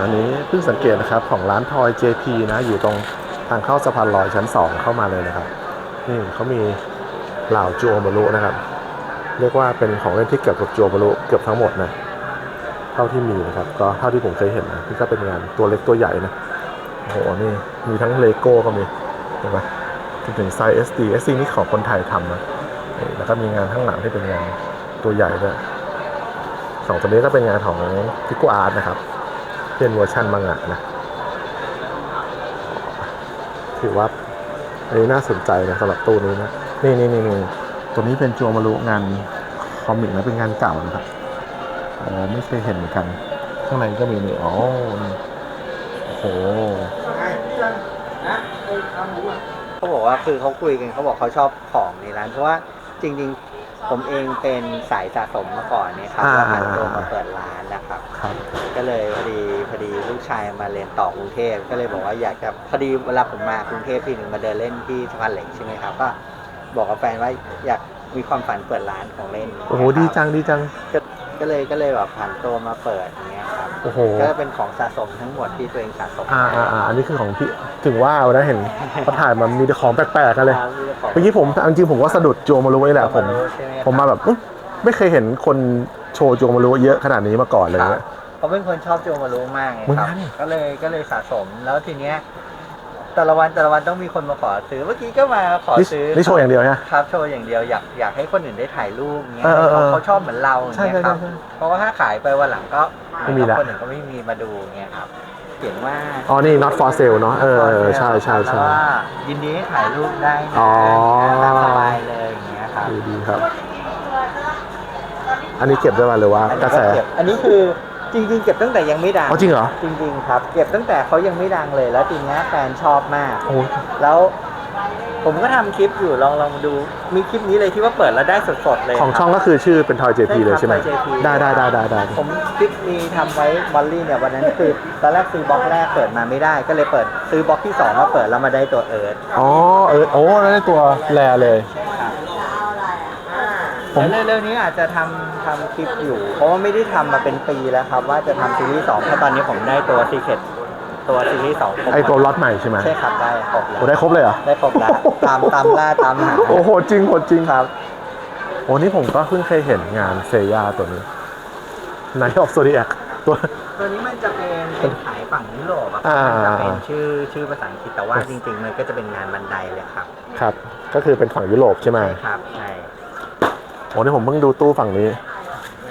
อันนี้เพิ่งสังเกตนะครับของร้านทอย JP นะอยู่ตรงทางเข้าสะพานลอยชั้น 2 เข้ามาเลยนะครับ นี่เขามีเหล่าจูโอมารุนะครับ เรียกว่าเป็นของเล่นที่เกี่ยวกับจูโอมารุเกือบทั้งหมดนะเท่าที่มีนะครับ ก็เท่าที่ผมเคยเห็นนะนี่ก็เป็นงานตัวเล็กตัวใหญ่นะโอ้โหนี่มีทั้งเลโก้ก็มีเห็นไหมจนถึงไซส์ SD SD นี่ของคนไทยทำนะแล้วก็มีงานข้างหลังที่เป็นงานตัวใหญ่ด้วยสองตัวนี้ก็เป็นงานของพิก o อาร์ตนะครับ เป็นเวอร์ชันมังงะนะถือว่าอันนี้น่าสนใจนะสำหรับตู้นี้นะนี่นี่นี่นี่ตัวนี้เป็นจัวมารุงานคอมิกนะเป็นงานเก่านะครับอ๋อไม่เคยเห็นเหมือนกัน ข้างในก็มีนี่อ๋อนี่โอ้โหเขาบอกว่าคือเขาคุยกันเขาบอกเขาชอบของในร้านเพราะว่าจริง ๆ ผมเองเป็นสายสะสมมาก่อนเนี่ยครับอ่าแล้วผ่านตัวมาเปิดร้านนะครับ ครับ ก็เลยพอดีพอดีลูกชายมาเรียนต่อกรุงเทพก็เลยบอกว่าอยากจะพอดีเวลาผมมากรุงเทพทีหนึ่งมาเดินเล่นที่สะพานเหล็กใช่ไหมครับก็บอกกับแฟนว่าอยากมีความฝันเปิดร้านของเล่นโอ้โหดีจังดีจังก็ก็เลยก็เลยแบบผ่านตัวมาเปิดอย่างเงี้ยครับโอ้โหก็เป็นของสะสมทั้งหมดที่ตัวเองสะสมอ่าอ่าอ่าอันนี้คือของพี่ถึงว่าวันนั้นเห็นเขาถ่ายมามีแต่ของแปลกๆกันเลยครับมีของเมื่อกี้ผมเอาจริงๆผมก็สะดุดจัวมารุไว้แหละผม ใช่ไหครับ ผมมาแบบอื้อ ไม่เคยเห็นคนโชว์จัวมารุเยอะขนาดนี้มาก่อนเลยครัเนี่ยบเขาเป็นคนชอบโจมารู้มากไงเหมือนคกัรับนก็เลยก็เลยสะสมแล้วทีเนี้ยแต่ละวันแต่ละวันต้องมีคนมาขอซื้อเมื่อกี้ก็มาขอนี่ซื้อนี่โชว์อย่างเดียวเนี่ยครับโชว์อย่างเดียวอยากอยากให้คนอื่นได้ถ่ายรูปเงี้ยเออเออเออ เขาเขาชอบเหมือนเราอย่างใช่เงี้ยครับใช่ใช่เพราะว่าถ้าขายไปวันหลังก็ไม่มีละ คนอื่นก็ไม่มีมาดูเงี้ยครับเขียนว่า อ๋อ นี่ not for sale เนาะเออเออใช่ใช่แล้วใช่ว่ายินดีให้ถ่ายรูปได้นะอ๋อ ตามสบายเลยอย่างเงี้ยครับ ดีดีครับ อันนี้เก็บได้มาหรือว่าอันกนี้ระแสก็เก็บอันนี้คือจริงๆ เก็บตั้งแต่ยังไม่ดังอ๋อจริงเหรอ จริงๆครับ เก็บตั้งแต่เขายังไม่ดังเลย แล้วทีเนี้ยแฟนชอบมาก โอ้โหแล้วผมก็ทำคลิปอยู่ลองลองดู มีคลิปนี้เลยที่ว่าเปิดแล้วได้สดๆเลยของครับช่องก็คือชื่อเป็นทอย JP เลยใช่ไหมครับ Toy JP ได้ได้ได้ได้ได้ผมคลิปมีทำไว้บอลลี่เนี่ยวันนั้นคือตอนแรกซื้อบล็อกแรกเปิดมาไม่ได้ ก็เลยเปิดซื้อบล็อกที่สองมาเปิดแล้วมาได้ตัวเอิร์ธอ๋อเออโอ้แล้วได้ตัวแรเลย ผมแล้วเร็วๆนี้อาจจะทำทำคลิปอยู่ เพราะว่าไม่ได้ทำมาเป็นปีแล้วครับ ว่าจะทำซีรีส์สองเพราะตอนนี้ผมได้ตัวซีเคทตัวซีรีส์สองครบไอตัวล็อตใหม่ใช่ไหมใช่ครับได้ครบแล้วโอ้ได้ครบเลยเหรอได้ครบแล้วตามตามล่าตามหาโอ้โหจริงโหดจริงครับโอ้นี่ผมก็เพิ่งเคยเห็นงานเซย่าตัวนี้นายออฟโซดิแอคตัว ตัวนี้มันจะเป็นเป็นขายฝั่งยุโรปอะคอ่ารับมั นจะเป็นชื่อชื่อภาษาอังกฤษแต่ว่าจริง ๆ มันก็จะเป็นงานบันไดเลยครับ ครับ ก็คือเป็นฝั่งยุโรปใช่ไหม ครับใช่ โอ้นี่ผมเพิ่งดูตู้ฝั่งนี้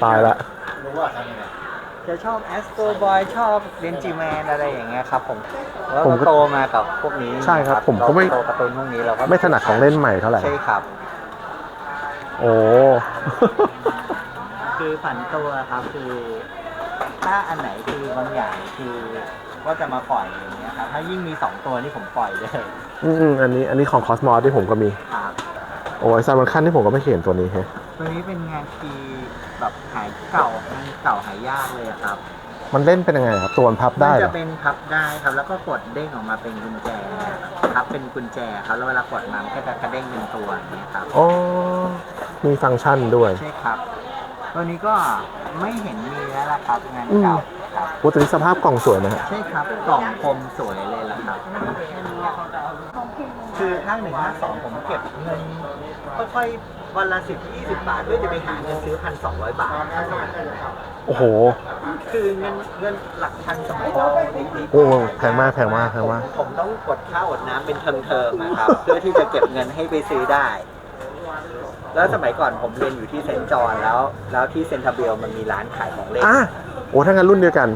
ตายละจะชอบแอสโ o บอยชอบเรนจิแมนอะไรอย่างเงี้ยครับผมแล้วผมเราก็โตมากับพวกนี้ใช่ครับผมก็ไม่เราโตการ์ตูนพวกนี้เราก็ไม่ถนัดของเล่นใหม่เท่าไหร่ใช่ครับ โอ้คือผันตัวครับคือถ้าอันไหนคือบางอย่างคือก็จะมาปล่อยอย่างเงี้ยครับถ้ายิ่งมีสองตัวนี่ผมปล่อยเลย อืมๆอันนี้อันนี้ของคอสมอสที่ผมก็มีครับ โอ้ยซามันขั้นที่ผมก็ไม่เห็นตัวนี้เฮ้ยตัวนี้เป็นงานทีแบบหายเก่างานเก่าหายากเลยอะครับมันเล่นเป็นยังไงครับ ตัวมันพับได้มันเหรจะอเป็นพับได้ครับ แล้วก็กดเด้งออกมาเป็นกุญแจครับเป็นกุญแจครับแล้วเวลากดมามันก็จะกระเด้งเป็นตัวอย่างนี้ยครับ อ๋อมีฟังก์ชันด้วย ใช่ครับตัวนี้ก็ไม่เห็นมีแล้วล่ะครับงานเก่าครับ โอ้ตัวนี้สภาพกล่องสวยนะฮะ ใช่ครับกล่องคมสวยเลยล่ะครับ คือข้างหนึ่งข้างสองผมเก็บเงินค่อยๆวันละสิบยี่สิบบาทเพื่อจะไปหาเงินซื้อพันสองร้อยบาทครับสมัยนั้นโอ้โห คือเงินเงินหลักพันสมัยก่อนนิดๆโอ้แพงมากแพงมากแพงมาก ผมต้องกดข้าวอดน้ำเป็นเทอมๆนะครับเพื่อที่จะเก็บเงินให้ไปซื้อได้ แล้วสมัยก่อนผมเรียนอยู่ที่เซนต์จอห์นแล้ว แล้วที่เซนทรัลเบลมันมีร้านขายของเล่นอะโอ้ถ้างั้นรุ่นเดียวกัน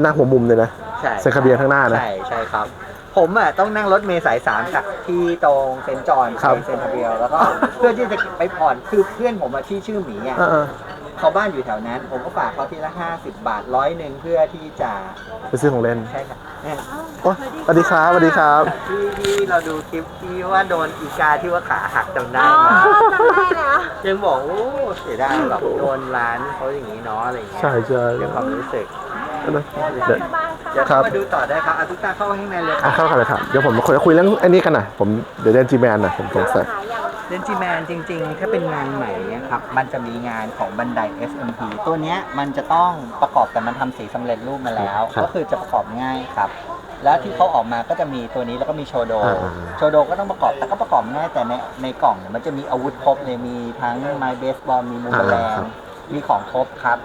หน้าหัวมุมเลยนะใช่เซ็นทรัลเบียร์ข้างหน้านะ ใช่ใช่ครับ ผมอะต้องนั่งรถเมล์สายสามจากที่ตรงเซนต์จอห์นครับ ไปเซนทรัลเบลแล้วก็ เพื่อที่จะไปผ่อนคือเพื่อนผมอะที่ชื่อหมีอะเออเขาบ้านอยู่แถวนั้น ผมก็ฝากเขาทีละห้าสิบบาทร้อยหนึ่งเพื่อที่จะๆไปซื้อของเล่นใช่ครับเนี่ยโอ้สวัสดีครับสวัสดีครับที่ที่เราดูคลิปที่ว่าโดนอีกาที่ว่าขาหักจำได้อ๋อไหมจำได้แล้ว ยังบอกโอ้เสียดายแบบโดนร้านเขาอย่างนี้เนาะอะไรอย่างเงี้ยใช่ใช่เรื่องความรู้สึก เดี๋ยวสบายค่ะเดี๋ยวครัเข้าบมาดูต่อได้ครับอาทุกตาเข้าข้างในเลยคอะรับเข้ากันเลยครับ เดี๋ยวผมมาคุยคุยเรื่องไอ้นี้กันหน่อยผมเดี๋ยวเดนจีแมนนะผมสงสัยขายยังเดนจิแมนจริง ๆ ถ้าเป็นงานใหม่เนี่ยครับ มันจะมีงานของบันได SMP ตัวเนี้ยมันจะต้องประกอบแต่มันทำสีสำเร็จรูปมาแล้ว ครับก็คือจะประกอบง่ายครับ แล้วที่เขาออกมาก็จะมีตัวนี้แล้วก็มีโชโด อ่าโชโดก็ต้องประกอบแต่ก็ประกอบง่ายแต่ในในกล่องเนี่ยมันจะมีอาวุธครบเลยมีทั้งไม้เบสบอลมีมูเบลแรงมีของครบครับ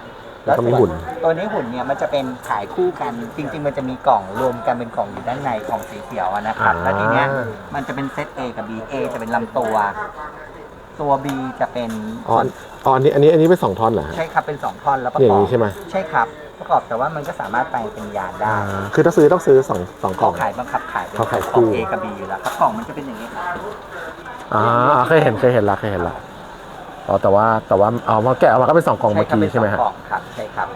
แล้วก็มีหุ่น ตัวนี้หุ่นเนี่ยมันจะเป็นขายคู่กัน จริง ๆ มันจะมีกล่องรวมกันเป็นกล่องอยู่ด้านในกล่องสีเขียวอะนะครับ อ่า แล้วทีเนี้ยมันจะเป็นเซต A กับ B A จะเป็นลำตัว ตัว B จะเป็นอ๋ออ๋ออันนี้อันนี้อันนี้เป็นสองท่อนเหรอฮะ ใช่ครับเป็นสองท่อนแล้วประอกย่าองบนี้ใช่ไหม ใช่ครับประกอบแต่ว่ามันก็สามารถแปลงเป็นยานได้อ่าคือถ้าซื้อต้องซื้อสองสองกล่เขาอง ขายบังคับขายเป็นเขาขายขคู่อง A กับ B อยู่แล้วครับกล่องมันจะเป็นอย่างนี้ครับ อ่าเคยเห็นเคยเห็นละเคยเห็นละ อ๋อแต่ว่าแต่ว่าเอามาแกะออกมาก็เป็นสองกล่องเมื่อครับกี้เป็นใช่ไหมสองฮะ กล่องครับใช่ครับ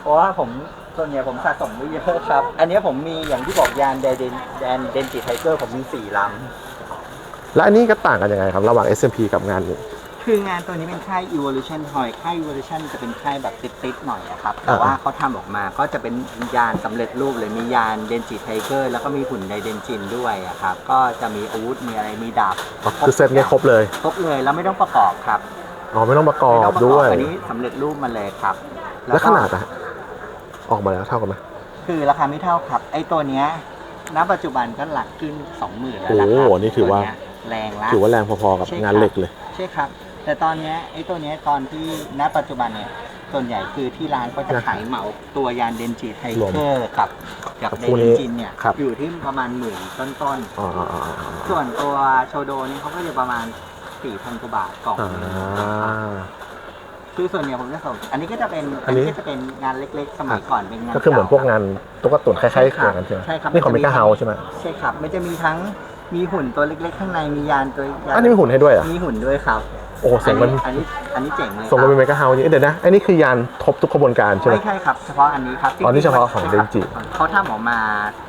เพราะว่าผมส่วนใหญ่ผมสะสมไว้เยอะครับ อันเนี้ยผมมีอย่างที่บอกยานแดนแดนเดนจิไทเกอร์ผมมีสี่ลำ แล้วอันนี้ก็ต่างกันยังไงครับ ระหว่าง SMP กับงานนี้ คืองานตัวนี้เป็นค่าย Evolution Toy ค่าย Evolution จะเป็นค่ายแบบติดๆหน่อยอะครับ แต่ว่าเขาทำออกมาก็จะเป็นยานสำเร็จรูปเลยมียานเดนจิไทเกอร์แล้วก็มีหุ่นไดเดนจินด้วยอะครับ ก็จะมีอาวุธมีอะไรมีดาบอ๋อคือเซตนี้ครบเลยครบเลยแล้วไม่ต้องประกอบครับอ๋อไม่ต้องประกอไม่ต้บองประกด้อบวย อันนี้สำเร็จรูปมาเลยครับแล้วก็ ขนาดอะฮะออกมาแล้วเท่ากันไหม คือราคาไม่เท่าครับ ไอ้ตัวเนี้ยณปัจจุบันก็หลักขึ้น20,000แล้วโอ้นะโหครับนี่ถือว่า ตัเนี้ยแรงละ ถือว่าแรงพอๆกับใช่ครับ งานเหล็กเลย ใช่ครับ แต่ตอนเนี้ยไอ้ตัวเนี้ยตอนที่ณปัจจุบันเนี่ยส่วนใหญ่คือที่ร้านก็จะขายเหมาตัวยานเดนจิไทรวมเกอร์กับกับกับเดพวกนี้นจินเนี่ยครับ อยู่ที่ประมาณหมื่นต้นอ๋ออ๋ออ๋ออ๋อๆ ส่วนตัวโชโดนี่เขาก็จะประมาณ4,000กว่าบาทกล่องอ่หนึงาคือส่วนใหญ่ผมจะส่งอันนี้ก็จะเป็นอัอันนนี้นี้ ก็จะเป็นงานเล็กๆ สมัยก่อนเป็นงานก็คือเหมือนพวกก่งานตุ๊กตาตุ่นคล้ายๆอย่างนั้นใช่ไหมใช่ครับนี่ของเมกาเฮาใช่ไหมใช่ครับมันจะมีทั้งมีหุ่นตัวเล็กๆ ข้างในมียานตัวยานอันนี้มีหุ่นให้ด้วยเหรอะมีหุ่นด้วยครับ โอ้โหส่งมันอันนี้อันนี้เจ๋งเลยส่งคมันรับเป็นเมกาเฮานี่เอ้ยเดี๋ยวนะอันนี้คือยานทบทุกขบวนการใช่ไหม ไม่ใช่ครับ เฉพาะอันนี้ครับอ๋อนี่เฉพาะของใช่เดครับนจิ เขาทำออกมา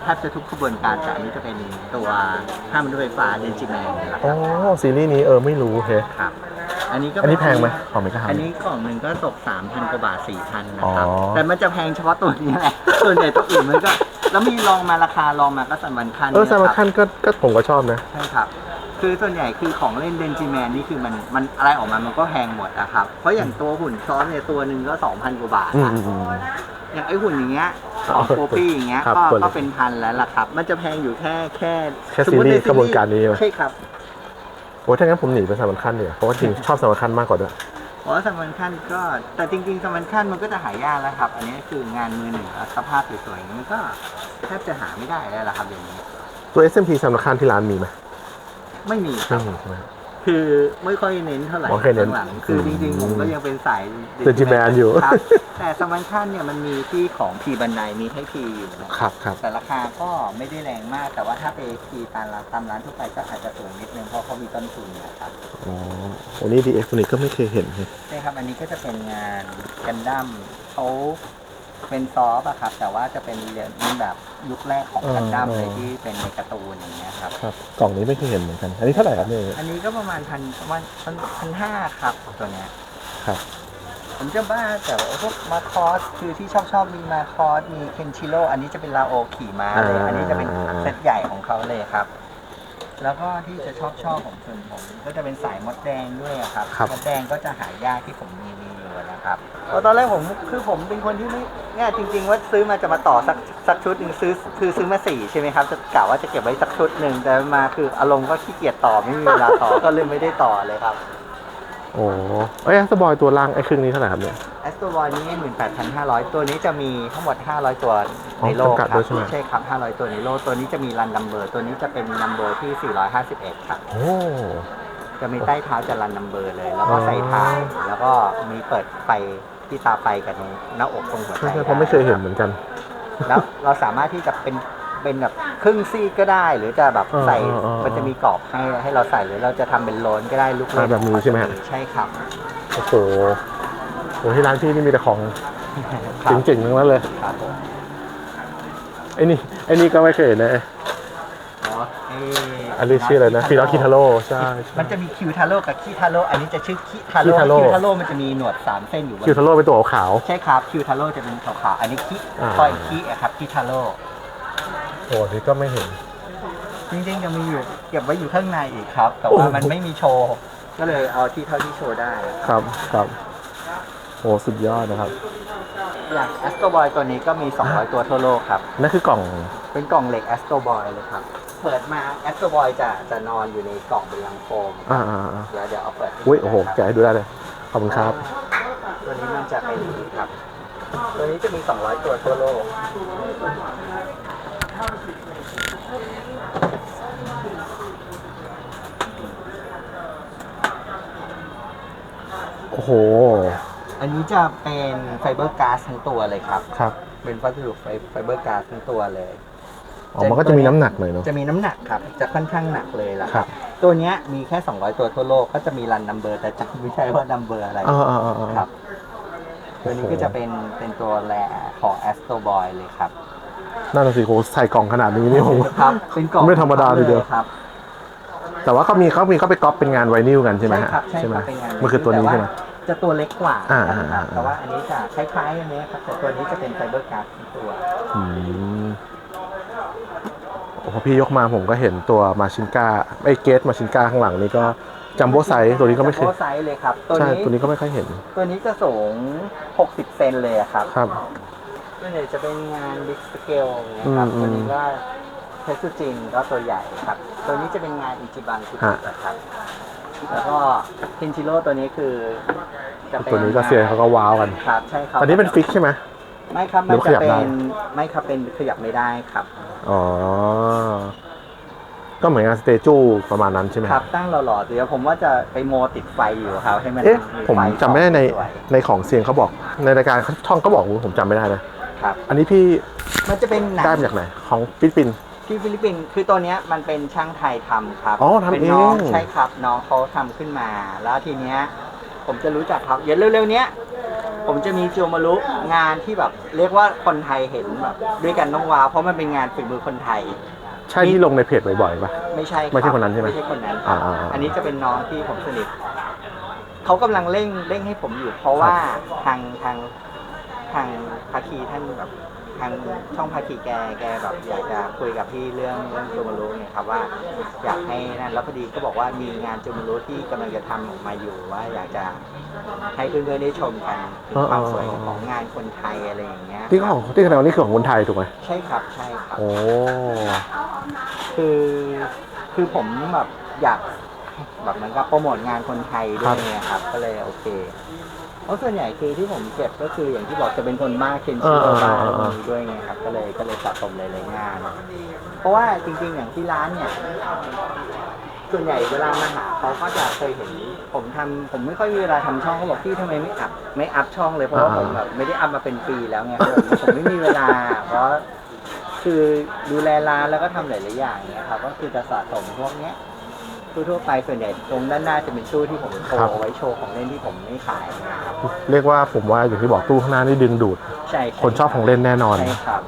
แทบจะทุกขบวนการแต่อันนี้จะเป็นตัวห้ามด้วยไฟฟ้าเดนจิแมนนี่แหละคอ๋รัอบซีรีส์นี้เออไม่รู้เฮ้ยครับ อันนี้ก็อันนี้แพงไหมของเมกาเฮาอันนี้กล่องหนึ่งก็ตก 3,000 กว่าบาท 4,000 นะครับ อ๋อ แต่มันจะแพงเฉพาะตัวนี้แหละ ส่วนใหญ่ตัวอื่นมันก็ แล้วมีลองมาราคาลองมาก็สมันคันเออซามาครับคันก็ก็ผมก็ชอบนะ ใช่ครับ คือส่วนใหญ่คือของเล่นเดนจิแมนนี่คือมันมันอะไรออกมามันก็แพงหมดอะครับ เพราะอย่างตัวหุ่นซ้อนเนี่ยตัวหนึ่งก็2,000กว่าบาทอืมอะอืมอืมอย่างไอ้หุ่นอย่างเงี้ยของอ๋อโปปี้อย่างเงี้ยครับก็ตัวเล็กก็เป็นพันแล้วล่ะครับ มันจะแพงอยู่แค่แค่แค่สมมุติซีรีส์ในกระบวนการนี้ไหมใช่ครับ โอ้ยถ้างั้นผมหนีไปซามาคันเนี่ยเพราะว่าจริงชอบซามาคันมากกว่าด้วยเพราะว่าสมันคันก็แต่จริงๆสมันคันมันก็จะหายากแล้วครับ อันนี้คืองานมือหนึ่งแล้วสภาพสวยๆอย่างนี้มันก็แทบจะหาไม่ได้แล้วล่ะครับอย่างนี้ ตัว SMP ซามาคันที่ร้านมีไหม ไม่มีคไม่รับ มีใช่ไหม คือไม่ค่อยเน้นเท่าไหร่อ๋อแค่เน้นหลังๆคือจริงๆผมก็ยังเป็นสาย Digimon อยู่ ครับแต่สมันคันเนี่ยมันมีที่ของพีบันไดมีให้พีอยู่นะครับครับ แต่ราคาก็ไม่ได้แรงมาก แต่ว่าถ้าไปพีตามร้านตามร้านทั่วไปก็อาจจะสูงนิดนึงเพราะเขามีต้นทุนนะครับอ๋อโอ้นี่ DX ตัวนี้ก็ไม่เคยเห็นเลย ใช่ครับอันนี้ก็จะเป็นงานกันดั้มเขา เป็นซอฟต์อะครับ แต่ว่าจะเป็นเรียนแบบยุคแรกของกันดั้มเลยที่เป็นในการ์ตูนอย่างเงี้ยครับ ครับ กล่องนี้ไม่เคยเห็นเหมือนกัน อันนี้เท่าไหร่ครับเนี่ยอันนี้ก็ประมาณพันประมาณพันพันห้าครับตัวเนี้ยครับ ผมจะบ้าแต่ว่าพวกมาคอสคือที่ชอบชอบมีมาคอสมีเคนชิโร่อันนี้จะเป็นลาโอขี่ม้าเลยอ่าอันนี้จะเป็นอ่าเซตใหญ่ของเขาเลยครับแล้วก็ที่จะชอบชอบของส่วนผมก็จะเป็นสายมดแดงด้วยอะครับครับมดแดงก็จะหายากที่ผมมีมี อยู่นะครับเพราะตอนแรกผมคือผมเป็นคนที่ไม่เนี่ยจริง ๆ ว่าซื้อมาจะมาต่อสักสักชุดหนึ่งซื้อคือซื้อมาสี่ใช่ไหมครับจะกะว่าจะเก็บไว้สักชุดหนึ่งแต่มาคืออารมณ์ก็ขี้เกียจต่อไม่มีเวลาต่อก็เลยไม่ได้ต่อเลยครับโอ้เอ้ยสบอยตัวล่างไอ้ครึ่งนี้เท่าไหร่ครับเนี่ยแอสโตรบอยนี้18,500ตัวนี้จะมีทั้งหมด500ตัวในโลกจำกัดครัด้วยใช่ไหมใช่ครับ500ตัวในโลกตัวนี้จะมีรันนัมเบอร์ ตัวนี้จะเป็นนัมเบอร์ที่451ครับโอ้ จะมีใต้เท้าจะรันนัมเบอร์เลย แล้วก็ใส่ถ่ายแล้วก็มีเปิดไฟที่ตาไฟกับตรงหน้าอกตรงหัวใจใช่ใช่ผมไม่เคยเห็นเหมือนกัน แล้วเราสามารถที่จะเป็นเป็นแบบครึ่งซี่ก็ได้ หรือจะแบบใส่อ๋ออ๋ออ๋อมันจะมีกรอบให้ให้เราใส่หรือเราจะทำเป็นโลนก็ได้ลูกเล่นอ่าแบบนี้ใช่ไหมฮะ ใช่ครับโอ้โหโหที่ร้านพี่นี่มีแต่ของครับจริงๆทั้งนั้นเลยครับผมไอ้นี่ไอ้นี่ก็ไม่เคยเห็นนะ อ๋อเอันนี้ชื่ออะไรนะฟิลอคิทาโร่ใช่ใช่ มันจะมีคิวทาโร่กับคิทาโร่อันนี้จะชื่อคิทาโร่คิทาโร่ คิวทาโร่มันจะมีหนวดสามเส้นอยู่บนคิวทาโร่เป็นตัวขาว ใช่ครับคิวทาโร่จะเป็นขาวๆอันนี้คิอ่า คอยคิอะครับคิทาโร่ๆโอ้นี่ก็ไม่เห็น จริงๆยังมีอยู่เก็บไว้อยู่ข้างในอีกครับ แต่ว่ามันไม่มีโชว์ ก็เลยเอาที่เท่าที่โชว์ได้ ครับครับโอ้สุดยอดนะครับ อย่างแอสโตบอยตัวนี้ก็มี 200 ตัวทั่วโลกครับ นั่นคือกล่องเป็นกล่องเหล็กแอสโตบอยเลยครับ เปิดมาแอสโตบอยจะจะนอนอยู่ในกล่องเป็นลังโฟมอ่าอ่าอ่าเดี๋ยวเดี๋ยวเอาเปิดให้อุ้ยโอ้โหนะครับแกะให้ดูได้เลย ขอบคุณครับ ตัวนี้มันจะเป็นอย่างนี้ครับ ตัวนี้จะมี 200 ตัวทั่วโลก โอ้โห อันนี้จะเป็นไฟเบอร์ก๊าซทั้งตัวเลยครับ ครับ เป็นวัสดุไฟไฟเบอร์ก๊าซทั้งตัวเลย อ๋อมันก็จะมีน้ำหนักหน่อยเนาะ จะมีน้ำหนักครับ จะค่อนข้างหนักเลยล่ะครับ ตัวเนี้ยมีแค่ 200 ตัวทั่วโลกก็จะมีรันนัมเบอร์แต่จำไม่ใช่ว่านัมเบอร์อะไรอ่าอ่าอ่าอ่า ครับ ตัวนี้ก็จะเป็นเป็นตัวแรของ Astro Boy เลยครับ นั่นนะสิโหใส่กล่องขนาดนี้นี่ผม ครับ เป็นกล่องไม่ธรรมดาทีเดียวลครับ แต่ว่าเขามีเขามีเขาไปก๊อปเป็นงานไวนิลกันใช่ไหมฮะครับใช่ไหมครับเป็นงานมันคือตัวนี้ใช่ไหม แต่าจะตัวเล็กกว่าอ่านะครับอ่าอ่า แต่ว่าอันนี้จะคล้ายๆอันนี้ครับแต่ตัวนี้จะเป็นไฟเบอร์ก๊าซทั้งตัว อืมโอ้ พอพี่ยกมาผมก็เห็นตัวมาชินกาไอ้เกตมาชินกาข้างหลังนี่ก็จัมโบ้ไซส์ตัวนี้ก็ไม่เคยโไซส์เลยครับตัวใช่นี้ตัวนี้ก็ไม่ค่อยเห็น ตัวนี้จะสูง 60 เซนเลยอะครับครับ ส่วนใหญ่จะเป็นงานบิ๊กสเกลนะครับอืมตัวนี้ก็เทสจินก็ตัวใหญ่ครับ ตัวนี้จะเป็นงานอิจิบังคุฮะจินะครับ แล้วก็เทนชิโร่ตัวนี้คือจะเป็นตัวนี้ก็เซียนเขาก็ว้าวกันครับใช่ครับตอนนี้เป็นฟิกใช่ไหม ไม่ครับหรืมันอขจะยับเป็ได้นไม่ครับเป็นขยับไม่ได้ครับ อ๋อ ก็เหมือนงานสเตจูประมาณนั้นใช่ไหมครับตั้งหล่อๆเดี๋ยวผมว่าจะไปโมติดไฟอยู่ครับให้มันเอ๊ะผมฟจำไม่ได้ในสวยในของเซียนเขาบอก ในรายการช่องเขาบอกผมจำไม่ได้นะครับ อันนี้พี่มันจะเป็นหนัง ได้มาจากไหน ของฟิลิปปินส์ ที่ฟิลิปปินส์คือตัวเนี้ยมันเป็นช่างไทยทำครับอ๋อทำเป็นน้องเองใช่ครับน้องเขาทำขึ้นมา แล้วทีเนี้ยผมจะรู้จักเขาเดี๋ยวเร็วๆเนี้ยผมจะมีโจมารุงานที่แบบ เรียกว่าคนไทยเห็นแบบด้วยกันต้องว้าวเพราะมันเป็นงานฝีมือคนไทย ใช่ที่ลงในเพจบ่อยๆป่ะ ไม่ใช่รับไม่ใช่คนนั้นใช่ไหมไม่ใช่คนนั้นอ่าๆๆอันนี้จะเป็นน้องที่ผมสนิทเขากำลังเร่งเร่งให้ผมอยู่ เพราะว่าทางทางทางภาคีท่านแบบ ทางช่องภาคีแกแกแบบอยากจะคุยกับพี่เรื่องเรื่องจูมารุเนี่ยครับว่า อยากให้นั่นแล้วพอดีก็บอกว่ามีงานจูมารุที่กำลังจะทำออกมาอยู่ว่าอยากจะให้เพื่อนๆได้ชมกันถึงความสวยของงานคนไทยอะไรอย่างเงี้ยที่ของที่แสดงว่านี่คือของคนไทยถูกไหมใช่ครับใช่ครับ โอ้คือคือผมแบบอยากแบบเหมือนกับโปรโมทงานคนไทยด้วยไงครับ ก็เลยโอเค เพราะส่วนใหญ่คือที่ผมเก็บก็คืออย่างที่บอกจะเป็นคนมากเคนชิโร่บ้างมีด้วยไงครับ ก็เลยก็เลยสะสมหลายๆงาน เพราะว่าจริง ๆ อย่างที่ร้านเนี่ย ส่วนใหญ่เวลามาหาเขาก็จะเคยเห็นผมทำผมไม่ค่อยมีเวลาทำช่องเขาบอกพี่ทำไมไม่อัพไม่อัพช่องเลยเพราะว่าผมแบบไม่ได้อัพมาเป็นปีแล้วไงผมไม่มีเวลา เพราะคือดูแลร้านแล้วก็ทำหลายๆอย่างเนี่ยครับก็คือจะสะสมพวกเนี้ย ทั่วๆไปส่วนใหญ่ตรงด้านหน้าจะเป็นตู้ที่ผมโชว์เอาไว้โชว์ของเล่นที่ผมไม่ขายนะครับเรียกว่าผมว่าอย่างที่บอกตู้ข้างหน้านี่ดึงดูด ใช่คนชอบของเล่นแน่นอน ใช่ครับ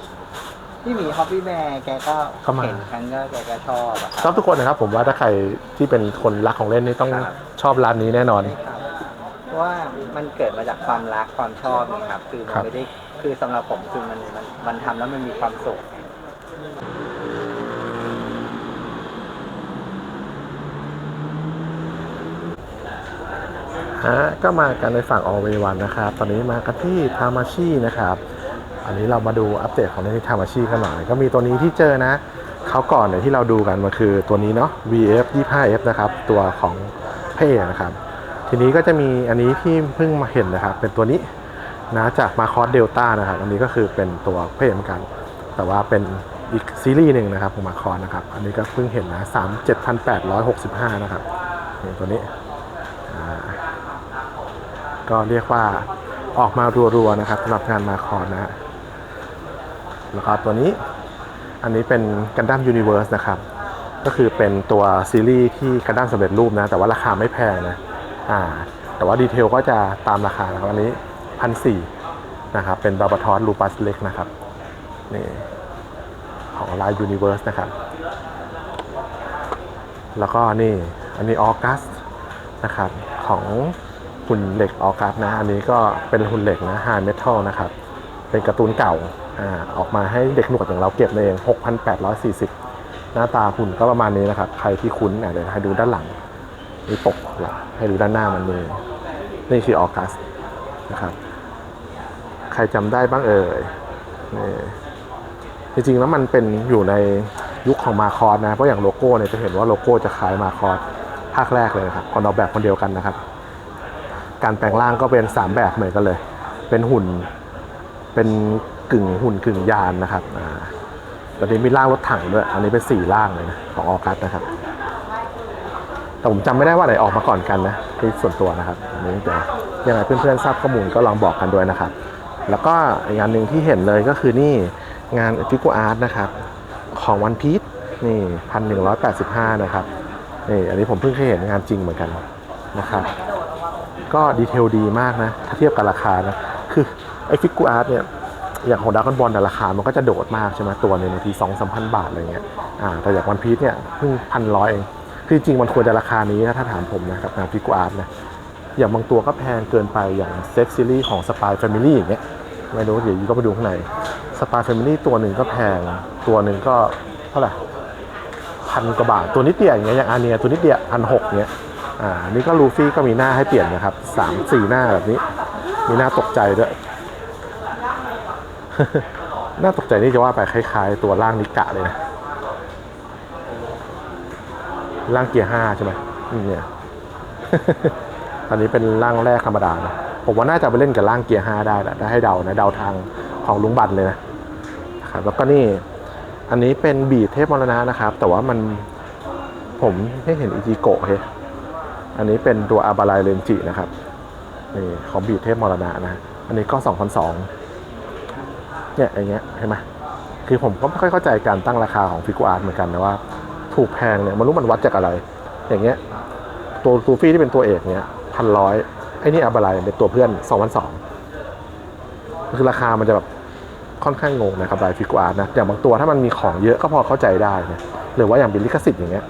พี่หมีฮอปปี้แบร์แกก็เข้ามา เห็นครั้งก็แกก็ชอบอะคชรัอบทุกคนนะครับผมว่าถ้าใครที่เป็นคนรักของเล่นนี่ต้องครับชอบร้านนี้แน่นอน ใช่ครับเพราะว่ามันเกิดมาจากความรักความชอบนี่ครับ คือมัครันบไม่ได้คือสำหรับผมคือมันมันมันทำแล้วมันมีความสุข ฮะก็มากันในฝั่ง All Way One นะครับ ตอนนี้มากันที่ทามาชินะครับ อันนี้เรามาดูอัปเดตของเล่นที่ทามาชิกันหน่อย ก็มีตัวนี้ที่เจอนะเขาก่อนเนี่ยที่เราดูกันมันคือตัวนี้เนาะ VF 25F นะครับ ตัวของเพ่นะครับ ทีนี้ก็จะมีอันนี้ที่เพิ่งมาเห็นนะครับ เป็นตัวนี้นะจากมาคอสเดลต้านะครับ อันนี้ก็คือเป็นตัวเพ่เหมือนกัน แต่ว่าเป็นอีกซีรีส์หนึ่งนะครับของมาคอสนะครับ อันนี้ก็เพิ่งเห็นนะ 3 7,865 นะครับตัวนี้ ก็เรียกว่าออกมารัวๆนะครับสำหรับงานมาคอนนะฮะแล้วก็ตัวนี้อันนี้เป็นกันดั้มยูนิเว r ร์สนะครับ ก็คือเป็นตัวซีรีส์ที่กันดั้มสำเร็จรูปนะ แต่ว่าราคาไม่แพงนะอ่าแต่ว่าดีเทลก็จะตามราคานะครับอันนี้พันสี่นะครับ เป็นบาบาทอสลูปัสเล็กนะครับนี่ของลายยูนิเว r ร์สนะครับ แล้วก็นี่อันนี้ออกัสนะครับของ หุ่นเหล็กออกัสนะ อันนี้ก็เป็นหุ่นเหล็กนะไฮเมทัลนะครับ เป็นการ์ตูนเก่าอ่าออกมาให้เด็กหนวดอย่างเราเก็บเอง 6,840 หน้าตาหุ่นก็ประมาณนี้นะครับ ใครที่คุ้นอะเดี๋ยวให้ดูด้านหลังนี่ปกหลังให้ดูด้านหน้ามันนี่นี่คือออกัสนะครับ ใครจำได้บ้างเอ่ยนี่จริงๆแล้วมันเป็นอยู่ในยุคของมาคอสนะ เพราะอย่างโลโก้เนี่ยจะเห็นว่าโลโก้จะคล้ายมาคอสภาคแรกเลยนะครับคนออกแบบคนเดียวกันนะครับ การแปลงร่างก็เป็น 3 แบบเหมือนกันเลย เป็นหุ่น เป็นกึ่งหุ่นกึ่งยานนะครับอ่าตอนนี้มีร่างรถถังด้วย อันนี้เป็นสี่ร่างเลยนะของออกัสนะครับ แต่ผมจำไม่ได้ว่าไหนออกมาก่อนกันนะที่ส่วนตัวนะครับอันนี้เดี๋ยวยังไงเพื่อนๆทราบข้อมูลก็ลองบอกกันด้วยนะครับ แล้วก็อีกงานหนึ่งที่เห็นเลยก็คือนี่งานฟิก u อาร์ตนะครับ ของวันพี e นี่พันหนึ่งร้อยแปดสิบห้านะครับนี่อันนี้ผมเพิ่งเคยเห็นงานจริงเหมือนกันนะครับ ก็ดีเทลดีมากนะ ถ้าเทียบกับราคานะ คือไอ้ฟิก u อาร์ตเนี่ย อย่างของด r a กบอลแต่ราคา มันก็จะโดดมากใช่ไหมตัวหนึงบางทีสองสามพันบาทอะไรเงี้ย อ่า แต่อย่างวันพี e เนี่ยเพิ่งพันร้อยเอง คือจริงมันควรจะราคานี้นะ ถ้าถามผมนะกับงานฟิก u อาร์ตนะ อย่างบางตัวก็แพงเกินไป อย่างเซตซีรีส์ของสปายแฟมิลี่อย่างเงี้ย ไม่รู้เดี๋ยวยูก็ไปดูข้างในสปายแฟมิลี่ตัวหนึ่งก็แพง ตัวหนึ่งก็เท่าไหร่พันกว่าบาท ตัวนิดเดียวอย่างเงี้ย อย่างอาเนียตัวนิดเดียวพันหกเงี้ย อ่านี่ก็ลูฟี่ก็มีหน้าให้เปลี่ยนนะครับสามสี่หน้าแบบนี้ มีหน้าตกใจด้วยหน้าตกใจนี่จะว่าไปคล้าย ๆ ตัวล่างนิกะเลยนะล่างเกียร์ห้าใช่ไหมนี่เนี่ยอันนี้เป็นร่างแรกธรรมดานะผมว่าน่าจะไปเล่นกับร่างเกียร์ห้าได้แหละได้ให้เดานะเดาทางของลุงบัตรเลยนะครับแล้วก็นี่อันนี้เป็นบีดเทพมรณะนะครับ แต่ว่ามันผมไม่เห็นอิจิโกะเฮ้ย อันนี้เป็นตัวอาบาไลเรนจินะครับนี่ของบีเทพมรณะนะ อันนี้ก็ 2,002เนี่ยอย่างเงี้ยเห็นไหมคือผมก็ไม่ค่อยเข้าใจการตั้งราคาของฟิก u อาร์ตเหมือนกันนะว่า ถูกแพงเนี่ยมันรู้มันวัดจากอะไร อย่างเงี้ยตัวตูฟี่ที่เป็นตัวเอกเนี้ยพันร้อยไอ้นี่อับอะไรเป็นตัวเพื่อนสองพันสองคือราคามันจะแบบค่อนข้างงงนะครับรายฟิกอาร์ตนะอย่างบางตัวถ้ามันมีของเยอะก็พอเข้าใจได้นะหรือว่าอย่างบิลลิคสิทธิ์อย่างเงี้ย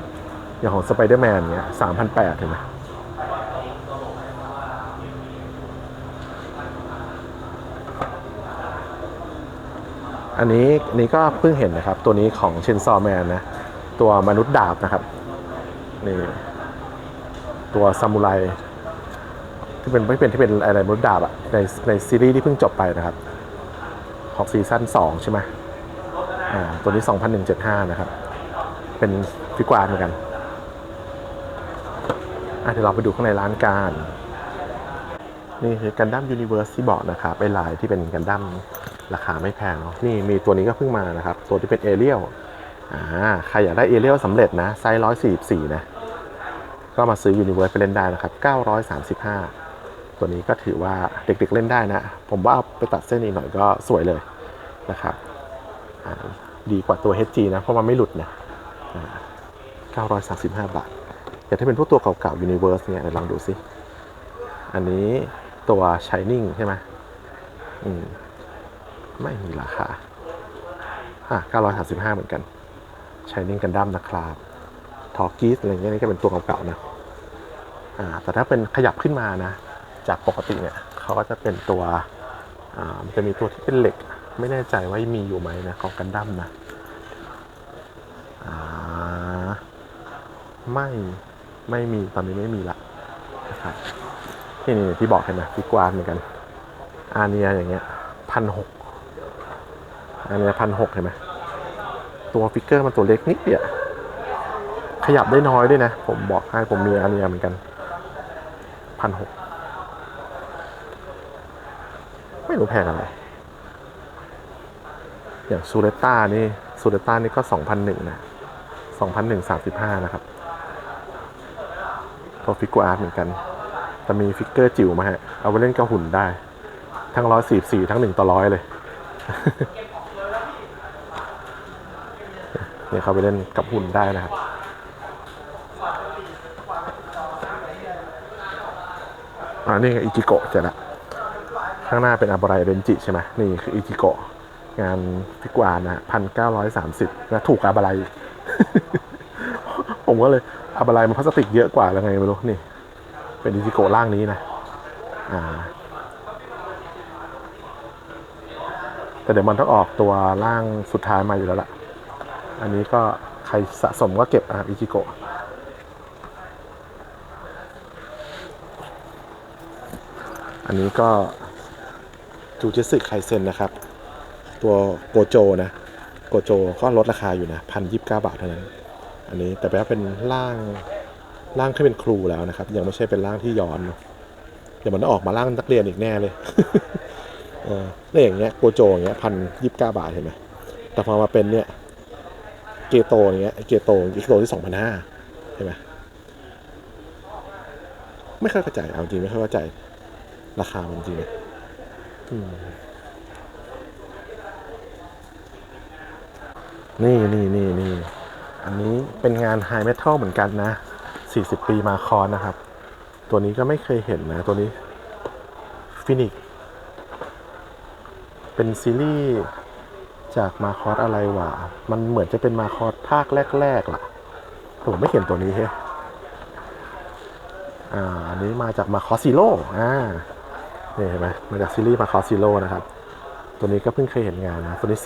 อย่างของสไปเดอร์แมนเนี้ยสามพันแปดเห็นไหม อันนี้อันนี้ก็เพิ่งเห็นนะครับ ตัวนี้ของเชนซอแมนนะ ตัวมนุษย์ดาบนะครับ นี่ ตัวซามูไรที่เป็นไม่เป็นที่เป็นอะไรมนุษย์ดาบอะในในซีรีส์ที่เพิ่งจบไปนะครับของซีซั่น2ใช่ไหมอ่า ตัวนี้ 2175 นะครับ เป็นฟิกวาร์เหมือนกันอะเดี๋ยวเราไปดูข้างในร้านการ นี่คือกันดั้มยูนิเวอร์สที่บอกนะครับเป็นลายที่เป็นกันดั้ม ราคาไม่แพงเนาะนี่มีตัวนี้ก็เพิ่งมานะครับ ตัวที่เป็นเอเรียลอ่าใครอยากได้เอเรียลสำเร็จนะ ไซส์144นะ ก็มาซื้อ Universe ไปเล่นได้นะครับ935ตัวนี้ก็ถือว่าเด็กๆเล่นได้นะ ผมว่าเอาไปตัดเส้นอีกหน่อยก็สวยเลยนะครับดีกว่าตัว HG นะ เพราะมันไม่หลุดนะอ่า935 บาทแต่ถ้าเป็นพวกตัวเก่าๆ Universe เนี่ยลองดูซิอันนี้ตัว Shining ใช่ไหมอืม ไม่มีราคาอะ935 เหมือนกัน Shining กันดั้มนะครับทอกีสอะไรเงี้ยนี่ก็เป็นตัวเก่าๆนะอ่าแต่ถ้าเป็นขยับขึ้นมานะ จากปกติเนี่ยเขาก็จะเป็นตัวอ่ามันจะมีตัวที่เป็นเหล็ก ไม่แน่ใจว่ามีอยู่ไหมนะของกันดั้มนะอ่าไม่ไม่มีตอนนี้ไม่มีละนะครับนี่นี่ที่บอกเห็นไหมฟิกวานเหมือนกันอาเนียอย่างเงี้ยพันหก อาเนียพันหกเห็นไหมตัวฟิกเกอร์มันตัวเล็กนิดเดียวขยับได้น้อยด้วยนะ ผมบอกให้ผมมีอันนี้เหมือนกันพันหกไม่รู้แพงอะไร อย่างซูเรต้านี่ซูเรต้านี่ก็สองพันหนึ่งนะสองพันหนึ่งสามสิบห้านะครับตัวฟิกเกอร์อาร์ตเหมือนกัน แต่มีฟิกเกอร์จิ๋วมาฮะ เอาไปเล่นกับหุ่นได้ ทั้งร้อยสี่สี่ทั้งหนึ่งต่อร้อยเลย เนี่ยเขาไปเล่นกับหุ่นได้นะครับอ่านี่ไงอิจิโกะเจอละข้างหน้าเป็นอาบารายเรนจิใช่ไหมนี่คืออิจิโกะงานพิกวานนะพันเก้าร้อยสามสิบนะถูกอาบารายผมก็เลยอาบารายมันพลาสติกเยอะกว่าแล้วไงไม่รู้นี่ เป็นอิจิโกะร่างนี้นะอ่าแต่เดี๋ยวมันต้องออกตัวร่างสุดท้ายมาอยู่แล้วล่ะ อันนี้ก็ขรสะสมก็เก็บนะครับอิจิโกะอันนี้ก็จูจิสึไคเซนนะครับ ตัวโกโจนะ โกโจก็ลดราคาอยู่นะพันยิบเก้าบาทเท่านั้น อันนี้แต่แปลว่าเป็นร่างร่างที่เป็นครูแล้วนะครับ ยังไม่ใช่เป็นร่างที่ย้อนเนอะเดี๋ยวมันออกมาร่างนักเรียนอีกแน่เลย เออแล้วอย่างเงี้ยโกโจอย่างเงี้ยพันยิบเก้าบาทเห็นไหมแต่พอมาเป็นเนี่ย เกโตอย่างเงี้ยเกโตเกโตที่สองพันห้าเห็นไหมไม่ค่อยเข้าใจเอาจริงไม่ค่อยเข้าใจ ราคามันจริงอืมนี่นี่นี่นี่ อันนี้เป็นงานไฮเมทัลเหมือนกันนะ 40 ปีมาคอนนะครับ ตัวนี้ก็ไม่เคยเห็นนะ ตัวนี้ฟินิก เป็นซีรีส์ จากมาคอสอะไรวะมันเหมือนจะเป็นมาคอสภาคแรกๆล่ะแต่ผมไม่เห็นตัวนี้เฮ้อ่าอันนี้มาจากมาคอสซีโร่อ่านี่เห็นไหมมาจากซีรีส์มาคอสซีโร่นะครับ ตัวนี้ก็เพิ่งเคยเห็นงานนะตัวนี้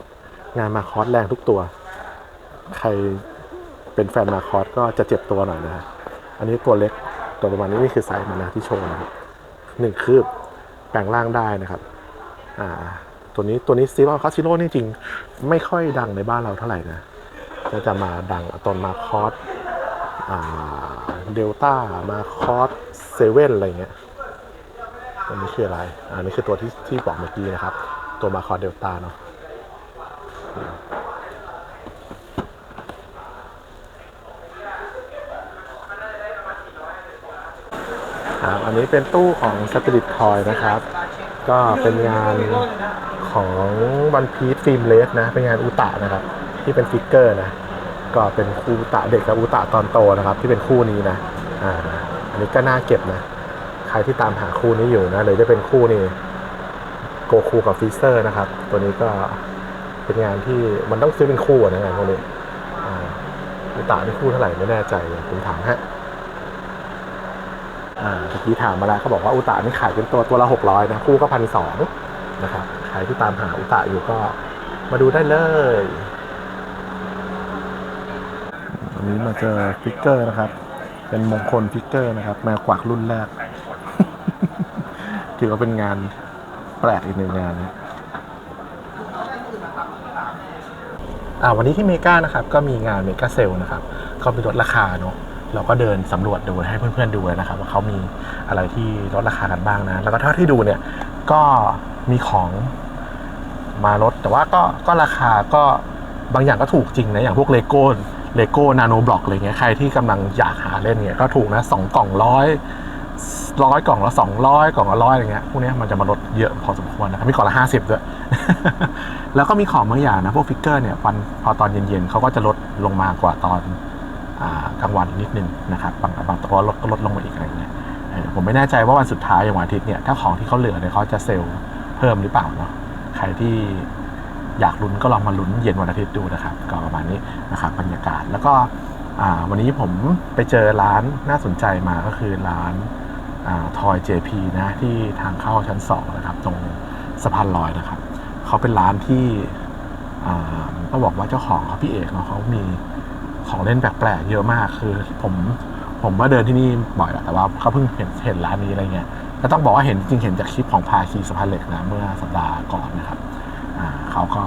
4,007งานมาคอสแรงทุกตัว ใครเป็นแฟนมาคอสก็จะเจ็บตัวหน่อยนะฮะอันนี้ตัวเล็กตัวประมาณนี้นี่คือไซส์มันนะที่โชว์นะครับหนึ่งคืบแปลงร่างได้นะครับ อ่า ตัวนี้ตัวนี้ซีโร่คาซิโร่นี่จริง ไม่ค่อยดังในบ้านเราเท่าไหร่นะจะจะมาดังตอนมาคอสอ่าเดลต้ามาคอสเซเว่นอะไรเงี้ยอันนี้คืออะไร อันนี้คือตัวที่ที่บอกเมื่อกี้นะครับ ตัวมาคอสเดลต้าเนาะครับอันนี้เป็นตู้ของสปิริตทอยนะครับ ก็เป็นงาน ของวันพีซฟิล์มเลสนะ เป็นงานอุตะนะครับ ที่เป็นฟิกเกอร์นะ ก็เป็นคูอุตะเด็กกับอุตะตอนโตนะครับ ที่เป็นคู่นี้นะ อ่า อันนี้ก็น่าเก็บนะ ใครที่ตามหาคู่นี้อยู่นะเลยจะเป็นคู่นี้โกคูกับฟิเซอร์นะครับ ตัวนี้ก็เป็นงานที่มันต้องซื้อเป็นคู่นะงานพวกนี้อุตะนี่คู่เท่าไหร่ไม่แน่ใจผมถามฮะอ่าเมื่อกี้ถามมาแล้วเขาบอกว่าอุตะนี่ขายเป็นตัวตัวละหกร้อยนะคู่ก็พันสองนะครับ รที่ตามหาอุตะอยู่ก็มาดูได้เลยวันนี้มาเจอฟิกเกอร์นะครับ เป็นมงคลฟิกเกอร์นะครับ แมวกวักรุ่นแรก ถือว่าเป็นงานแปลกอีกหนึ่งงานนะอ่าวันนี้ที่เมกานะครับ ก็มีงานเมกาเซลนะครับ เขามีลดราคาเนาะเราก็เดินสำรวจดูให้เพื่อนๆดูนะครับ ว่าเขามีอะไรที่ลดราคากันบ้างนะ แล้วก็เท่าที่ดูเนี่ย ก็มีของ มาลด แต่ว่าก็ก็ราคาก็บางอย่างก็ถูกจริงนะ อย่างพวกเลโก้เลโก้นาโนบล็อกอะไรเงี้ยใครที่กำลังอยากหาเล่นเนี่ยก็ถูกนะสองกล่องร้อยร้อยกล่องละสองร้อยกล่องละร้อยอะไรเงี้ยพวกนี้มันจะมาลดเยอะพอสมควรนะครับมีกล่องละห้าสิบด้วย แล้วก็มีของบางอย่างนะ พวกฟิกเกอร์เนี่ยวันพอตอนเย็นๆเขาก็จะลดลงมากว่าตอนกลางวันนิดนึงนะครับบางบางตัวลดก็ลดลงมาอีกอะไรเงี้ยผมไม่แน่ใจว่าวันสุดท้ายอย่างวันอาทิตย์เนี่ยถ้าของที่เขาเหลือเนี่ยเขาจะเซลล์เพิ่มหรือเปล่าเนาะ ใครที่อยากลุ้นก็ลองมาลุ้นเย็นวันอาทิตย์ดูนะครับก็ประมาณนี้นะครับบรรยากาศแล้วก็วันนี้ผมไปเจอร้านน่าสนใจมาก็คือร้านทอย JP นะที่ทางเข้าชั้นสองนะครับตรงสะพานลอยนะครับเขาเป็นร้านที่ต้องบอกว่าเจ้าของเขาพี่เอกเนาะเขามีของเล่นแปลกๆเยอะมากคือผมผมว่าเดินที่นี่บ่อยแหละแต่ว่าเขาเพิ่งเห็นเห็นร้านนี้อะไรเงี้ย ก็ต้องบอกว่าเห็นจริงเห็นจากคลิปของพาคีสะพานเหล็กนะเมื่อสัปดาห์ก่อนนะครับเขาก็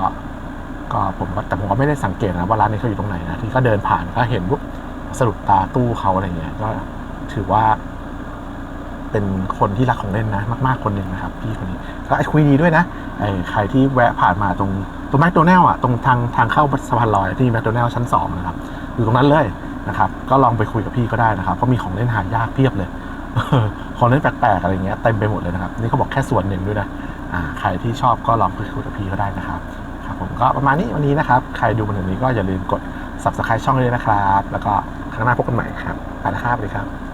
ก็ผมก็แต่ผมก็ไม่ได้สังเกตนะว่าร้านนี้เขาอยู่ตรงไหนนะที่ก็เดินผ่านก็เห็นปุ๊บสะดุดตาตู้เขาอะไรเงี้ยก็ถือว่า เป็นคนที่รักของเล่นนะ มาก ๆคนหนึ่งนะครับพี่คนนี้ก็ไอ้คุยดีด้วยนะไอ้ใครที่แวะผ่านมาตรงตรงแมคโดนัลล์อะตรงทางทางเข้าสะพานลอยที่แมคโดนัลล์ชั้นสองนะครับอยู่ตรงนั้นเลยนะครับ ก็ลองไปคุยกับพี่ก็ได้นะครับก็มีของเล่นหายากเพียบเลย ของเล่นแปลกๆอะไรเงี้ยเต็มไปหมดเลยนะครับนี่เขาบอกแค่ส่วนหนึ่งด้วยนะใครที่ชอบก็ลองคุยกับพี่ก็ได้นะครับครับผมก็ประมาณนี้วันนี้นะครับ ใครดูมาถึงนี้ก็อย่าลืมกด subscribe ช่องเลยนะครับ แล้วก็ครั้งหน้าพบกันใหม่ครับไปแล้วครับสวัสดีครับ